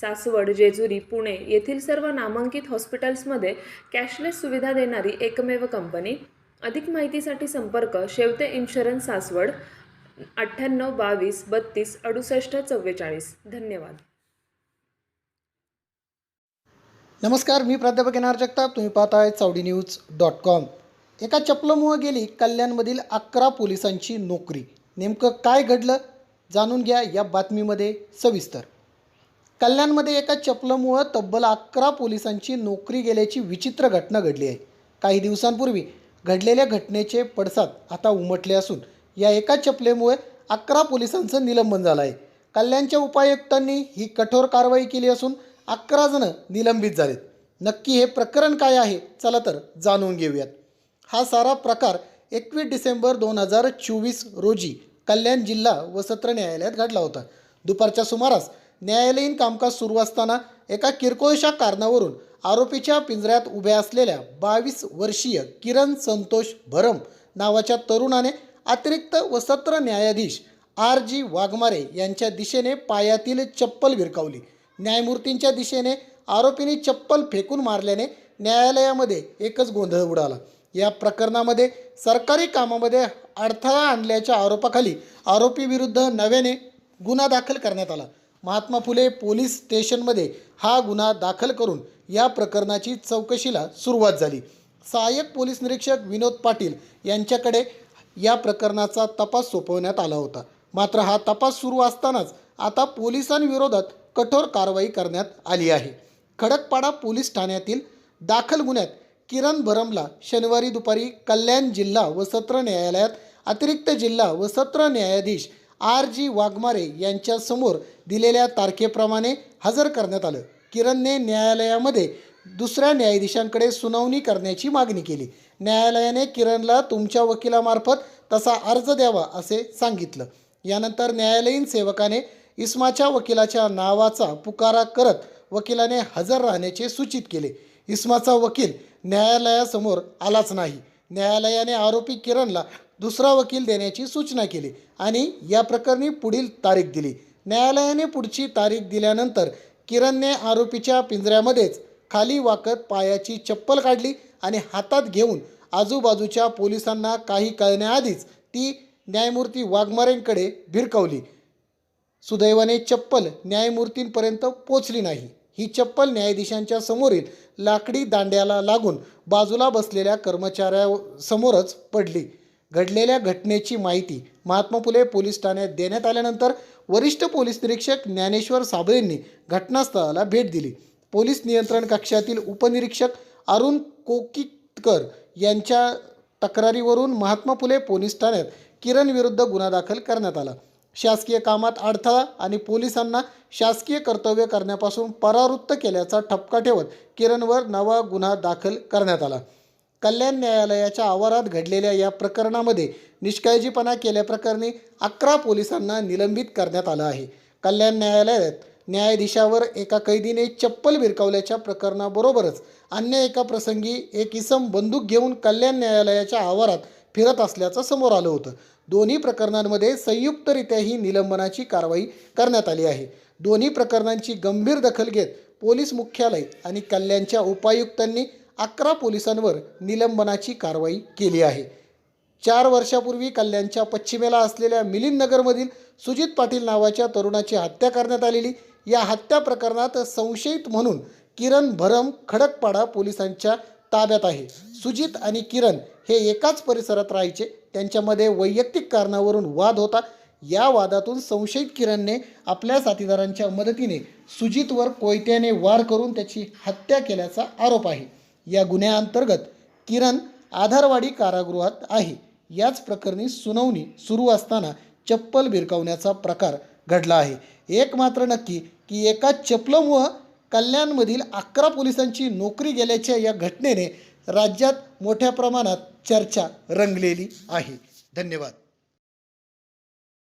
सासवड जेजुरी पुणे येथील सर्व नामांकित हॉस्पिटल्समध्ये कॅशलेस सुविधा देणारी एकमेव कंपनी. अधिक माहितीसाठी संपर्क शेवते इन्शुरन्स सासवड अठ्ठ्याण्णव बावीस बत्तीस अडुसष्ट चव्वेचाळीस. धन्यवाद. नमस्कार मी प्राध्यापक एन जगताप. तुम्ही पाहताय चावडी न्यूज डॉट कॉम. एका चपलामुळं गेली कल्याणमधील अकरा पोलिसांची नोकरी. नेमकं काय घडलं? जाणून घ्या या बातमीमध्ये सविस्तर. कल्याणमध्ये एका चपलामुळं तब्बल अकरा पोलिसांची नोकरी गेल्याची विचित्र घटना घडली आहे. काही दिवसांपूर्वी घडलेल्या घटनेचे पडसाद आता उमटले असून या एका चपलेमुळे अकरा पोलिसांचं निलंबन झालं आहे. कल्याणच्या उपायुक्तांनी ही कठोर कारवाई केली असून अकरा जणं निलंबित झालेत. नक्की हे प्रकरण काय आहे? चला तर जाणून घेऊयात. हा सारा प्रकार एकवीस डिसेंबर दोन हजार चोवीस रोजी कल्याण जिल्हा व सत्र न्यायालयात घडला होता. दुपारच्या सुमारास न्यायालयीन कामकाज सुरू असताना एका किरकोळशा कारणावरून आरोपीच्या पिंजऱ्यात उभ्या असलेल्या बावीस वर्षीय किरण संतोष भरम नावाच्या तरुणाने अतिरिक्त व सत्र न्यायाधीश आर जी वाघमारे यांच्या दिशेने पायातील चप्पल विरकावली. न्यायमूर्तींच्या दिशेने आरोपींनी चप्पल फेकून मारल्याने न्यायालयामध्ये एकच गोंधळ उडाला. या प्रकरणामध्ये सरकारी कामामध्ये अडथळा आणल्याच्या आरोपाखाली आरोपीविरुद्ध नव्याने गुन्हा दाखल करण्यात आला. महात्मा फुले पोलीस स्टेशनमध्ये हा गुन्हा दाखल करून या प्रकरणाची चौकशीला सुरुवात झाली. सहाय्यक पोलीस निरीक्षक विनोद पाटील यांच्याकडे या प्रकरणाचा तपास सोपवण्यात आला होता. मात्र हा तपास सुरू असतानाच आता पोलिसांविरोधात कठोर कारवाई करण्यात आली आहे. खडकपाडा पोलीस ठाण्यातील दाखल गुन्ह्यात किरण भरमला शनिवारी दुपारी कल्याण जिल्हा व सत्र न्यायालयात अतिरिक्त जिल्हा व सत्र न्यायाधीश आर जी वाघमारे यांच्यासमोर दिलेल्या तारखेप्रमाणे हजर करण्यात आलं. किरणने न्यायालयामध्ये दुसऱ्या न्यायाधीशांकडे सुनावणी करण्याची मागणी केली. न्यायालयाने किरणला तुमच्या वकिलामार्फत तसा अर्ज द्यावा असे सांगितलं. यानंतर न्यायालयीन सेवकाने इस्माच्या वकिलाच्या नावाचा पुकारा करत वकिलाने हजर राहण्याचे सूचित केले. इस्माचा वकील न्यायालयासमोर आलाच नाही. न्यायालयाने आरोपी किरणला दुसरा वकील देण्याची सूचना केली आणि या प्रकरणी पुढील तारीख दिली. न्यायालयाने पुढची तारीख दिल्यानंतर किरणने आरोपीच्या पिंजऱ्यामध्येच खाली वाकत पायाची चप्पल काढली आणि हातात घेऊन आजूबाजूच्या पोलिसांना काही कळण्याआधीच ती न्यायमूर्ती वाघमारेंकडे भिरकवली. सुदैवाने चप्पल न्यायमूर्तींपर्यंत पोचली नाही. ही चप्पल न्यायाधीशांच्या समोरील लाकडी दांड्याला लागून बाजूला बसलेल्या कर्मचाऱ्यासमोरच पडली. घडलेल्या घटनेची माहिती महात्मा फुले पोलीस ठाण्यात देण्यात आल्यानंतर वरिष्ठ पोलीस निरीक्षक ज्ञानेश्वर साबळेंनी घटनास्थळाला भेट दिली. पोलीस नियंत्रण कक्षातील उपनिरीक्षक अरुण कोकितकर यांच्या तक्रारीवरून महात्मा फुले पोलीस ठाण्यात किरण विरुद्ध गुन्हा दाखल करण्यात आला. शासकीय कामात अडथळा आणि पोलिसांना शासकीय कर्तव्य करण्यापासून परावृत्त केल्याचा ठपका ठेवत किरणवर नवा गुन्हा दाखल करण्यात आला. कल्याण न्यायालयाच्या आवारात घडलेल्या या प्रकरणामध्ये निष्काळजीपणा केल्याप्रकरणी अकरा पोलिसांना निलंबित करण्यात आलं आहे. कल्याण न्यायालयात न्यायाधीशावर एका कैदीने चप्पल भिरकावल्याच्या प्रकरणाबरोबरच अन्य एका प्रसंगी एक इसम बंदूक घेऊन कल्याण न्यायालयाच्या आवारात फिरत असल्याचं समोर आलं होतं. दोन्ही प्रकरणांमध्ये संयुक्तरित्या ही निलंबनाची कारवाई करण्यात आली आहे. दोन्ही प्रकरणांची गंभीर दखल घेत पोलीस मुख्यालय आणि कल्याणच्या उपायुक्तांनी अकरा पोलिसांवर निलंबनाची कारवाई केली आहे. चार वर्षापूर्वी कल्याणच्या पश्चिमेला असलेल्या मिलिंद नगरमधील सुजित पाटील नावाच्या तरुणाची हत्या करण्यात आलेली या हत्या प्रकरणात संशयित म्हणून किरण भरम खडकपाडा पोलिसांच्या ताब्यात आहे. सुजित आणि किरण हे एकाच परिसरात राहायचे. त्यांच्यामध्ये वैयक्तिक कारणावरून वाद होता. या वादातून संशयित किरणने आपल्या साथीदारांच्या मदतीने सुजितवर कोयत्याने वार करून त्याची हत्या केल्याचा आरोप आहे. या गुन्ह्याअंतर्गत किरण आधारवाडी कारागृहात आहे. याच प्रकरणी सुनावणी सुरू असताना चप्पल भिरकावण्याचा प्रकार घडला आहे. एक मात्र नक्की की एका चपलमुळं कल्याणमधील अकरा पोलिसांची नोकरी गेल्याच्या या घटनेने राज्यात मोठ्या प्रमाणात चर्चा रंगलेली आहे. धन्यवाद.